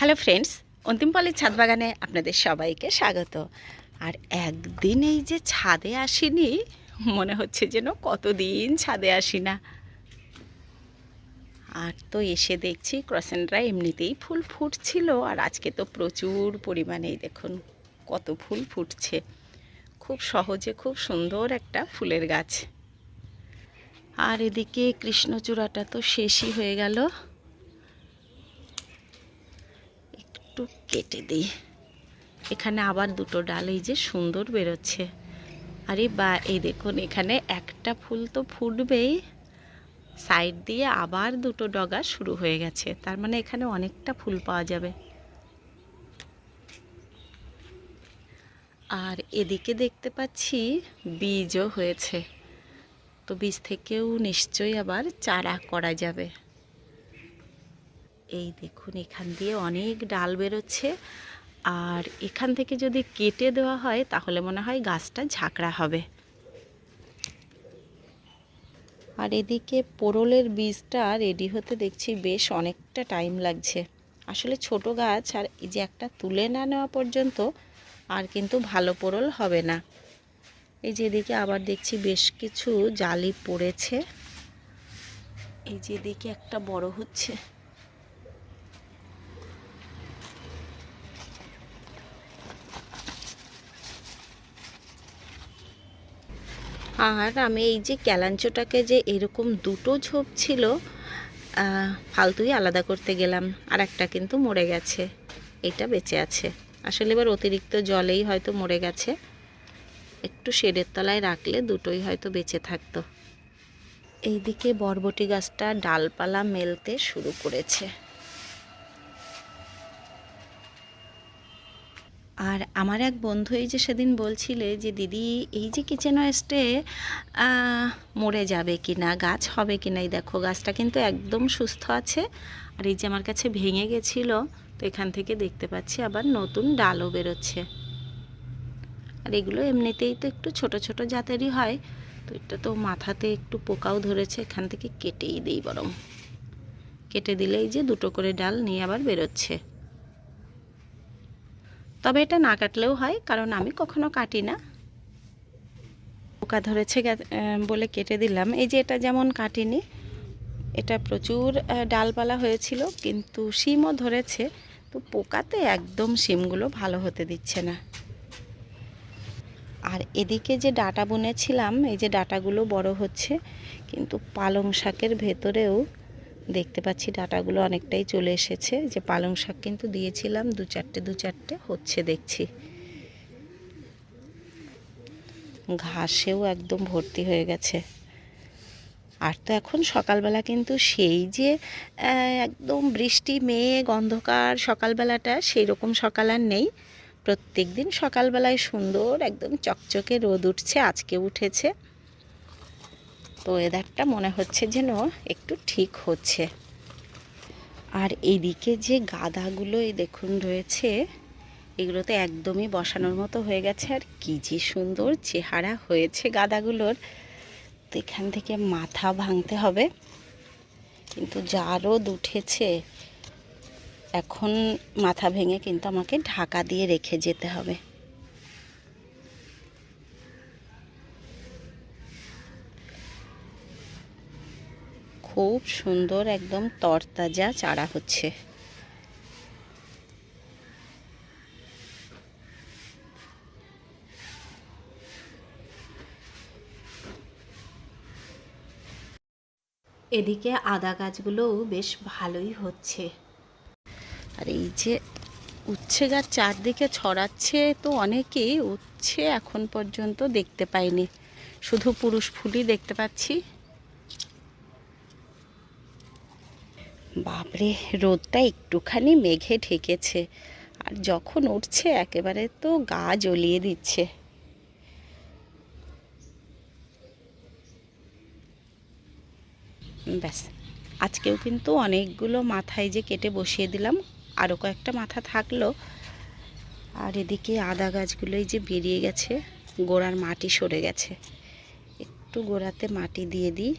Hello friends অন্তিমপালির ছাদ বাগানে আপনাদের সবাইকে স্বাগত। আর একদিন এই যে ছাদে আসিনি, মনে হচ্ছে যেন কতদিন ছাদে আসি না আর তো এসে দেখছি ক্রসেন্ডরা এমনিতেই ফুল ফুটছিল, আর আজকে তো প্রচুর পরিমাণেই দেখুন কত ফুল ফুটছে। খুব সহজে খুব সুন্দর একটা ফুলের গাছ। আর এদিকে কৃষ্ণচূড়াটা তো শেষই হয়ে গেল। একটু কেটে দিই। এখানে আবার দুটো ডাল এই যে সুন্দর বেরোচ্ছে। আরে বা, এই দেখুন, এখানে একটা ফুল তো ফুটবেই। সাইড দিয়ে আবার দুটো ডগা শুরু হয়ে গেছে। তার মানে এখানে অনেকটা ফুল পাওয়া যাবে। আর এদিকে দেখতে পাচ্ছি বীজও হয়েছে। তো বীজ থেকেও নিশ্চয়ই আবার চারা করা যাবে। এই দেখুন, এখান দিয়ে অনেক ডাল বেরোচ্ছে। আর এখান থেকে যদি কেটে দেওয়া হয়, তাহলে মনে হয় গাছটা ঝাঁকড়া হবে। আর এদিকে পোড়লের বীজটা রেডি হতে দেখছি বেশ অনেকটা টাইম লাগছে। আসলে ছোট গাছ, আর এই যে একটা তুলে না নেওয়া পর্যন্ত আর কিন্তু ভালো পোড়ল হবে না। এই যে এদিকে আবার দেখছি বেশ কিছু জালি পড়েছে। এই যে এদিকে একটা বড় হচ্ছে। আর আমি এই যে ক্যালাঞ্চোটাকে যে এরকম দুটো ঝোপ ছিল ফালতুই আলাদা করতে গেলাম, আর একটা কিন্তু মরে গেছে। এটা বেঁচে আছে। আসলে এবার অতিরিক্ত জলেই হয়তো মরে গেছে। একটু শেডের তলায় রাখলে দুটোই হয়তো বেঁচে থাকতো। এইদিকে বরবটি গাছটা ডালপালা মেলতে শুরু করেছে। আর আমার এক বন্ধু এই যে সেদিন বলছিলে যে, দিদি, এই যে কিচেন ওয়েস্টে মরে যাবে কি না গাছ হবে কি না এই দেখো, গাছটা কিন্তু একদম সুস্থ আছে। আর এই যে আমার কাছে ভেঙে গেছিল, তো এখান থেকে দেখতে পাচ্ছি আবার নতুন ডালও বেরোচ্ছে। আর এগুলো এমনিতেই তো একটু ছোট ছোট জাতেরই হয়, তো এটা তো মাথাতে একটু পোকাও ধরেছে, এখান থেকে কেটেই দিই বরং। কেটে দিলেই যে দুটো করে ডাল নিয়ে আবার বেরোচ্ছে। তবে এটা না কাটলেও হয়, কারণ আমি কখনো কাটি না। পোকা ধরেছে বলে কেটে দিলাম। এই যে এটা যেমন কাটিনি, এটা প্রচুর ডালপালা হয়েছিল, কিন্তু শিমও ধরেছে। তো পোকাতে একদম শিমগুলো ভালো হতে দিচ্ছে না। আর এদিকে যে ডাটা বুনেছিলাম, এই যে ডাটাগুলো বড় হচ্ছে, কিন্তু পালং শাকের ভেতরেও দেখতে পাচ্ছি ডাটাগুলো অনেকটাই চলে এসেছে। যে পালং শাক কিন্তু দিয়েছিলাম, দু চারটে দু চারটে হচ্ছে দেখছি। ঘাসেও একদম ভর্তি হয়ে গেছে। আর তো এখন সকালবেলা কিন্তু সেই যে একদম বৃষ্টি, মেঘ, অন্ধকার সকালবেলাটা সেই রকম সকাল আর নেই। প্রত্যেক দিন সকালবেলায় সুন্দর একদম চকচকে রোদ উঠছে, আজকে উঠেছে। তো ওয়েদারটা মনে হচ্ছে যেন একটু ঠিক হচ্ছে। আর এইদিকে যে গাদাগুলো এই দেখুন রয়েছে, এগুলো তো একদমই বসানোর মতো হয়ে গেছে, আর কি যে সুন্দর চেহারা হয়েছে গাদাগুলোর। তো এখান থেকে মাথা ভাঙতে হবে। কিন্তু যা রোদ উঠেছে, এখন মাথা ভেঙে কিন্তু আমাকে ঢাকা দিয়ে রেখে যেতে হবে। খুব সুন্দর একদম তরতাজা চারা হচ্ছে। এদিকে আদা গাছগুলোও বেশ ভালোই হচ্ছে। আর এই যে উচ্ছে গাছ চারদিকে ছড়াচ্ছে তো অনেকেই উচ্ছে এখন পর্যন্ত দেখতে পাইনি। শুধু পুরুষ ফুলই দেখতে পাচ্ছি। বাপরে, রোদটা একটুখানি মেঘে ঢেকেছে। আর যখন উঠছে, একেবারে তো গা জ্বলিয়ে দিচ্ছে। ব্যাস, আজকেও কিন্তু অনেকগুলো মাথায় যে কেটে বসিয়ে দিলাম আরও কয়েকটা মাথা থাকল। আর এদিকে আদা গাছগুলোই যে বেরিয়ে গেছে, গোড়ার মাটি সরে গেছে। একটু গোড়াতে মাটি দিয়ে দিই।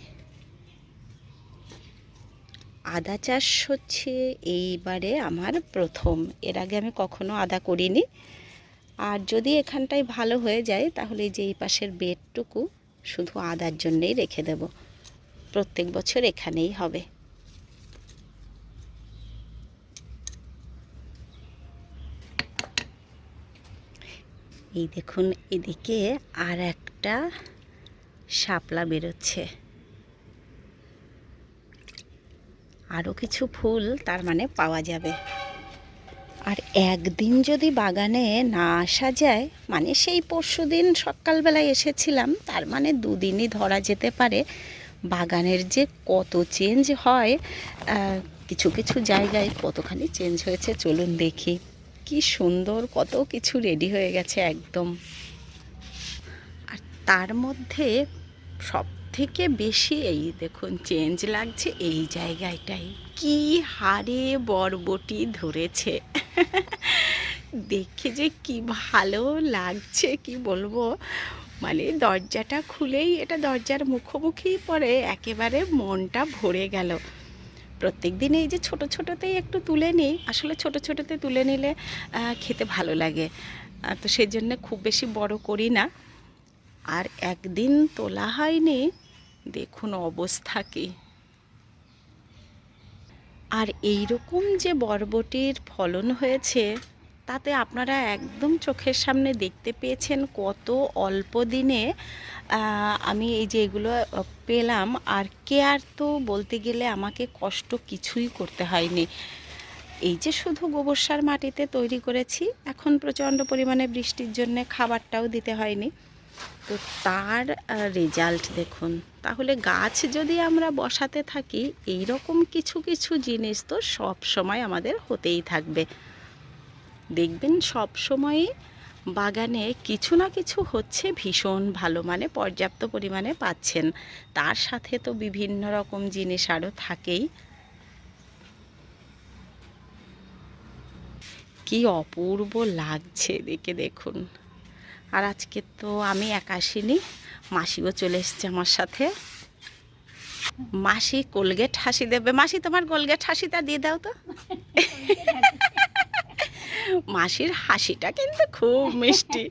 আদা চাষ হচ্ছে, এইবারে আমার প্রথম। এর আগে আমি কখনো আদা করিনি। আর যদি এখানটায় ভালো হয়ে যায়, তাহলে যে এই পাশের বেডটুকু শুধু আদার জন্যেই রেখে দেব। প্রত্যেক বছর এখানেই হবে। এই দেখুন, এদিকে আর একটা শাপলা বেরোচ্ছে। আরও কিছু ফুল তার মানে পাওয়া যাবে। আর একদিন যদি বাগানে না আসা যায় মানে সেই পরশু দিন সকালবেলায় এসেছিলাম, তার মানে দুদিনই ধরা যেতে পারে। বাগানের যে কত চেঞ্জ হয় কিছু কিছু জায়গায় কতখানি চেঞ্জ হয়েছে চলুন দেখি। কি সুন্দর, কত কিছু রেডি হয়ে গেছে একদম। আর তার মধ্যে সব থেকে বেশি এই দেখুন চেঞ্জ লাগছে এই জায়গাটাই কি হারে বরবটি ধরেছে। দেখে যে কি ভালো লাগছে, কি বলব? মানে দরজাটা খুলেই, এটা দরজার মুখোমুখি পড়ে একেবারে মনটা ভরে গেল। প্রত্যেক দিন এই যে ছোট ছোটোতেই একটু তুলে নিই, আসলে ছোট ছোটোতে তুলে নিলে খেতে ভালো লাগে। তো সেই জন্য খুব বেশি বড় করি না। আর একদিন তোলা হয়নি, দেখুন অবস্থা কি। আর এই রকম যে বরবটির ফলন হয়েছে, তাতে আপনারা একদম চোখের সামনে দেখতে পেয়েছেন কত অল্প দিনে আমি এই যে এগুলো পেলাম। আর কেয়ার তো বলতে গেলে আমাকে কষ্ট কিছুই করতে হয়নি। এই যে শুধু গোবর সার মাটিতে তৈরি করেছি, এখন প্রচণ্ড পরিমাণে বৃষ্টির জন্য খাবারটাও দিতে হয়নি। তো তার রেজাল্ট দেখুন। তাহলে গাছ যদি আমরা বসাতে থাকি এই রকম কিছু কিছু জিনিস তো সব সময় আমাদের হতেই থাকবে। দেখবেন সব সময়ই বাগানে কিছু না কিছু হচ্ছে ভীষণ ভালো মানে পর্যাপ্ত পরিমাণে পাচ্ছেন। তার সাথে তো বিভিন্ন রকম জিনিস আরও থাকেই। কি অপূর্ব লাগছে দেখে দেখুন। আর আজকে তো আমি একা আসিনি, মাসিও চলে এসছে আমার সাথে। মাসি কোলগেট হাসি দেবে। মাসি, তোমার কোলগেট হাসিটা দিয়ে দাও তো। মাসির হাসিটা কিন্তু খুব মিষ্টি।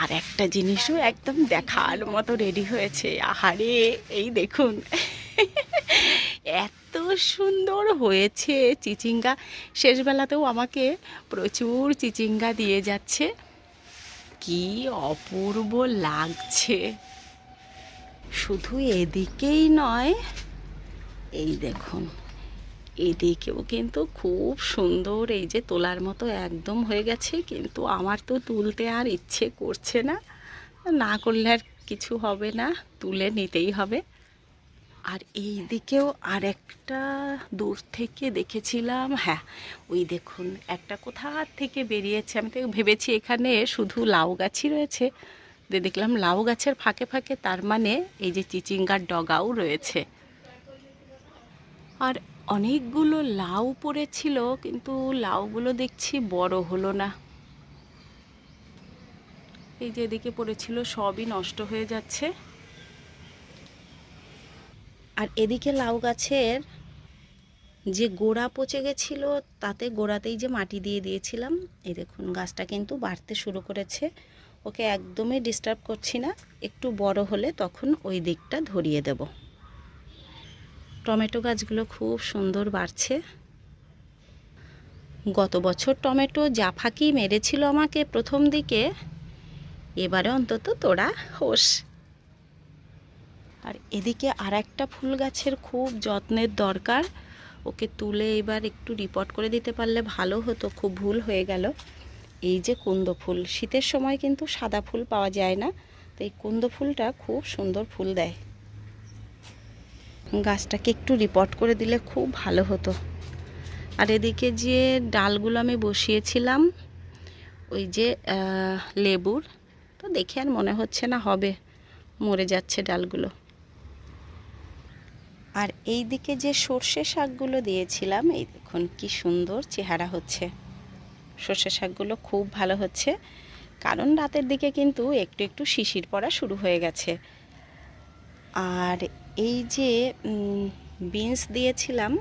আর একটা জিনিসও একদম দেখার মতো রেডি হয়েছে। আহারে, এই দেখুন। এত সুন্দর হয়েছে চিচিঙ্গা। শেষবেলাতেও আমাকে প্রচুর চিচিঙ্গা দিয়ে যাচ্ছে। কি অপূর্ব লাগছে। শুধু এদিকেই নয়, এই দেখুন, এদিকেও কিন্তু খুব সুন্দর, এই যে তোলার মতো একদম হয়ে গেছে, কিন্তু আমার তো তুলতে আর ইচ্ছে করছে না। না করলে আর কিছু হবে না, তুলে নিতেই হবে। আর এই দিকেও আর একটা দূর থেকে দেখেছিলাম। হ্যাঁ ওই দেখুন, একটা কোথা থেকে বেরিয়েছে। আমি তো ভেবেছি এখানে শুধু লাউ গাছই রয়েছে। দেখলাম লাউ গাছের ফাঁকে ফাঁকে তার মানে এই যে চিচিঙ্গার ডগাও রয়েছে। আর অনেকগুলো লাউ পড়েছিল, কিন্তু লাউগুলো দেখছি বড় হলো না। এই যে এদিকে পড়েছিল, সবই নষ্ট হয়ে যাচ্ছে। আর এদিকে লাউ গাছের যে গোড়া পচে গেছিল, তাতে গোড়াতেই যে মাটি দিয়ে দিয়েছিলাম, এই দেখুন গাছটা কিন্তু বাড়তে শুরু করেছে। ওকে একদমই ডিস্টার্ব করছি না, একটু বড় হলে তখন ওই দিকটা ধরিয়ে দেব। টমেটো গাছগুলো খুব সুন্দর বাড়ছে। গত বছর টমেটো জাফাকি মেরেছিল আমাকে প্রথম দিকে। এবারে অন্তত তোরা হোস। আর এদিকে আর একটা ফুল গাছের খুব যত্নের দরকার। ওকে তুলে এবার একটু রিপোর্ট করে দিতে পারলে ভালো হতো, খুব ভুল হয়ে গেল। এই যে কুন্দ ফুল, শীতের সময় কিন্তু সাদা ফুল পাওয়া যায় না তো এই কুন্দ ফুলটা খুব সুন্দর ফুল দেয়। গাছটাকে একটু রিপোর্ট করে দিলে খুব ভালো হতো। আর এদিকে যে ডালগুলো আমি বসিয়েছিলাম, ওই যে লেবুর, তো দেখে আর মনে হচ্ছে না হবে, মরে যাচ্ছে ডালগুলো। আর এই দিকে যে সর্ষে শাকগুলো দিয়েছিলাম, এই দেখুন কি সুন্দর চেহারা হচ্ছে। সর্ষে শাকগুলো খুব ভালো হচ্ছে। কারণ রাতের দিকে কিন্তু একটু একটু শিশির পড়া শুরু হয়ে গেছে। আর এই যে বিনস দিয়েছিলাম,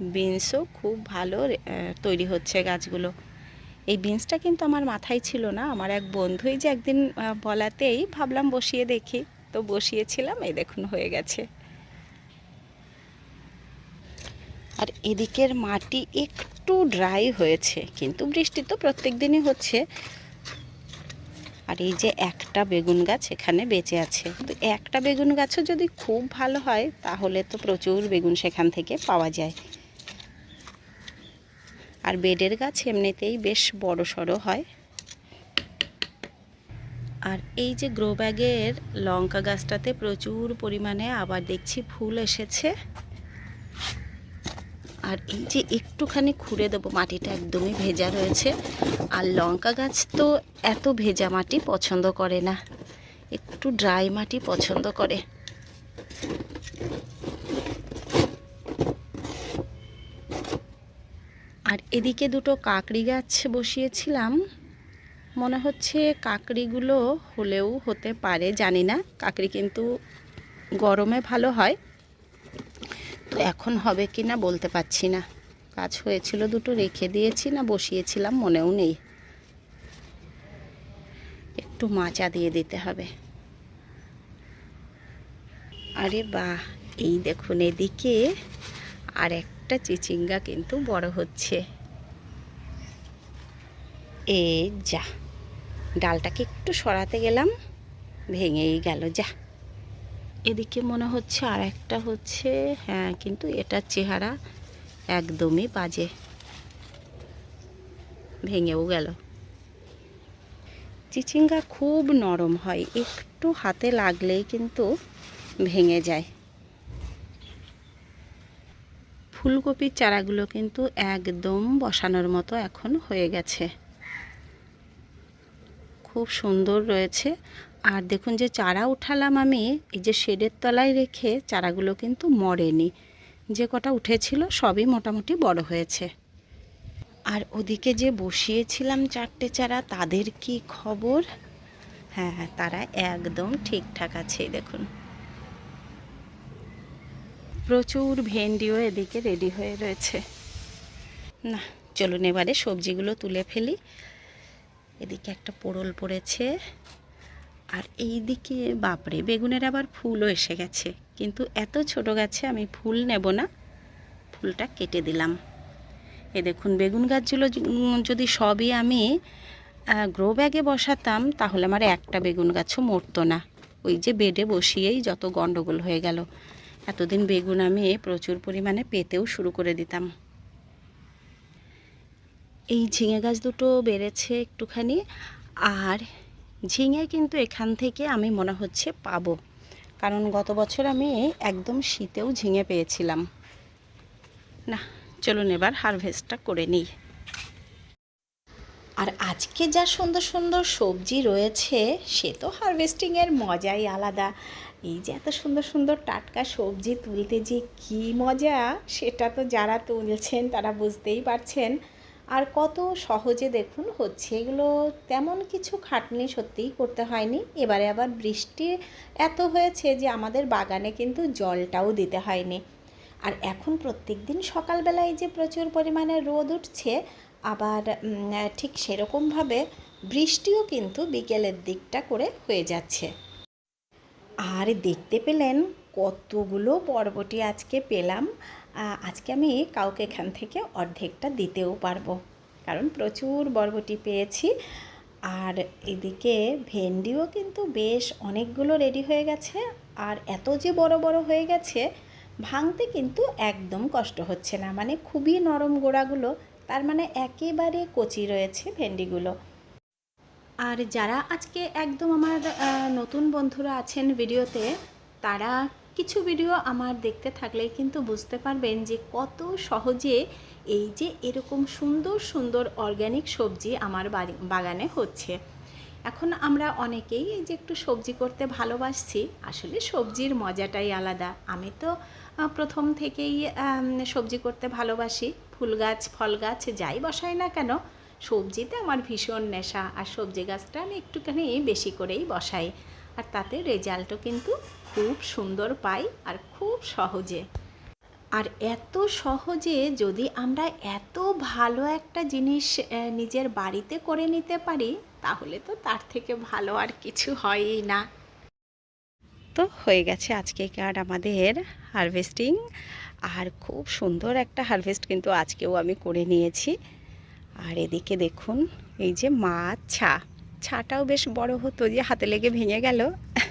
বিনসও খুব ভালো তৈরি হচ্ছে গাছগুলো। এই বিনসটা কিন্তু আমার মাথায় ছিল না। আমার এক বন্ধুই যে একদিন বলাতেই ভাবলাম বসিয়ে দেখি। তো বসিয়েছিলাম, এই দেখুন হয়ে গেছে। আর এদিকের মাটি একটু ড্রাই হয়েছে, কিন্তু বৃষ্টি তো প্রত্যেক দিনই হচ্ছে। আর এই যে একটা বেগুন গাছ এখানে বেঁচে আছে। তো একটা বেগুন গাছও যদি খুব ভালো হয়, তাহলে তো প্রচুর বেগুন সেখান থেকে পাওয়া যায়। আর বেডের গাছ এমনিতেই বেশ বড় সড়ো হয়। আর এই যে গ্রো ব্যাগের লঙ্কা গাছটাতে প্রচুর পরিমাণে আবার দেখছি ফুল এসেছে। আর এই যে একটুখানি খুঁড়ে দেবো, মাটিটা একদমই ভেজা রয়েছে। আর লঙ্কা গাছ তো এত ভেজা মাটি পছন্দ করে না। একটু ড্রাই মাটি পছন্দ করে। আর এদিকে দুটো কাকড়ি গাছ বসিয়েছিলাম। মনে হচ্ছে কাকড়িগুলো হলেও হতে পারে, জানি না। কাকড়ি কিন্তু গরমে ভালো হয়। এখন হবে কি না বলতে পারছি না। কাজ হয়েছিল দুটো, রেখে দিয়েছি না, বসিয়েছিলাম, মনেও নেই। একটু মাচা দিয়ে দিতে হবে। আরে বাহ, এই দেখুন, এদিকে আর একটা চিচিঙ্গা কিন্তু বড় হচ্ছে। এ যা, ডালটাকে একটু সরাতে গেলাম, ভেঙেই গেল, যা। এদিকে মনে হচ্ছে আর একটা হচ্ছে হ্যাঁ কিন্তু এটার চেহারা একদমই বাজে। ভেঙেও গেল। চিচিঙ্গা খুব নরম হয়, একটু হাতে লাগলেই কিন্তু ভেঙে যায়। ফুলকপির চারাগুলো কিন্তু একদম বসানোর মতো এখন হয়ে গেছে। খুব সুন্দর রয়েছে। আর দেখুন যে চারা উঠালাম আমি, এই যে শেডের তলায় রেখে চারাগুলো কিন্তু মরেনি। যে কটা উঠেছিল সবই মোটামুটি বড় হয়েছে। আর ওদিকে যে বসিয়েছিলাম চারটে চারা, তাদের কি খবর? হ্যাঁ হ্যাঁ তারা একদম ঠিকঠাক আছে দেখুন। প্রচুর ভেন্ডিও এদিকে রেডি হয়ে রয়েছে। না, চলুন এবারে সবজিগুলো তুলে ফেলি। এদিকে একটা পোড়ল পড়েছে। আর এই দিকে বাপরে, বেগুনের আবার ফুলও এসে গেছে। কিন্তু এত ছোট গাছে আমি ফুল নেব না। ফুলটা কেটে দিলাম। এ দেখুন, বেগুন গাছগুলো যদি সবই আমি গ্রো ব্যাগে বসাতাম, তাহলে আমার একটা বেগুন গাছও মরতো না। ওই যে বেডে বসিয়েই যত গন্ডগোল হয়ে গেল। এতদিন বেগুন আমি প্রচুর পরিমাণে পেতেও শুরু করে দিতাম। এই ঝিঙে গাছ দুটো বেড়েছে একটুখানি। আর ঝিঙে কিন্তু এখান থেকে আমি মনে হচ্ছে পাবো। কারণ গত বছর আমি একদম শীতেও ঝিঙে পেয়েছিলাম। না, চলুন এবার হারভেস্টটা করে নিই। আর আজকে যা সুন্দর সুন্দর সবজি রয়েছে, সে তো হারভেস্টিংয়ের মজাই আলাদা। এই যে এত সুন্দর সুন্দর টাটকা সবজি তুলতে যে কী মজা, সেটা তো যারা তুলছেন তারা বুঝতেই পারছেন। আর কত সহজে দেখুন হচ্ছে। এগুলো তেমন কিছু খাটনি সত্যিই করতে হয়নি। এবারে আবার বৃষ্টি এত হয়েছে যে আমাদের বাগানে কিন্তু জলটাও দিতে হয়নি। আর এখন প্রত্যেক দিন সকালবেলায় যে প্রচুর পরিমাণে রোদ উঠছে, আবার ঠিক সেরকমভাবে বৃষ্টিও কিন্তু বিকেলের দিকটা করে হয়ে যাচ্ছে। আর দেখতে পেলেন কতগুলো বরবটি আজকে পেলাম আজকে আমি কাউকে এখান থেকে অর্ধেকটা দিতেও পারব। কারণ প্রচুর বরবটি পেয়েছি। আর এদিকে ভেন্ডিও কিন্তু বেশ অনেকগুলো রেডি হয়ে গেছে। আর এত যে বড় বড় হয়ে গেছে, ভাঙতে কিন্তু একদম কষ্ট হচ্ছে না। মানে খুবই নরম গোড়াগুলো, তার মানে একেবারে কচি রয়েছে ভেন্ডিগুলো। আর যারা আজকে একদম আমার নতুন বন্ধুরা আছেন ভিডিওতে, তারা কিছু ভিডিও আমার দেখতে থাকলে কিন্তু বুঝতে পারবেন যে কত সহজে এই যে এরকম সুন্দর সুন্দর অর্গ্যানিক সবজি আমার বাড়ি, বাগানে হচ্ছে। এখন আমরা অনেকেই এই যে একটু সবজি করতে ভালোবাসছি, আসলে সবজির মজাটাই আলাদা। আমি তো প্রথম থেকেই সবজি করতে ভালোবাসি। ফুল গাছ, ফল গাছ যাই বসাই না কেন, সবজিতে আমার ভীষণ নেশা। আর সবজি গাছটা আমি একটুখানি বেশি করেই বসাই। আর তাতে রেজাল্টও কিন্তু খুব সুন্দর পাই আর খুব সহজে। আর এত সহজে যদি আমরা এত ভালো একটা জিনিস নিজের বাড়িতে করে নিতে পারি, তাহলে তো তার থেকে ভালো আর কিছু হয়ই না। তো হয়ে গেছে আজকেকার আমাদের হারভেস্টিং। আর খুব সুন্দর একটা হারভেস্ট কিন্তু আজকেও আমি করে নিয়েছি। আর এদিকে দেখুন, এই যে মাছ ছা। ছাটাও বেশ বড় হতো যে হাতে লেগে ভেঙে গেল।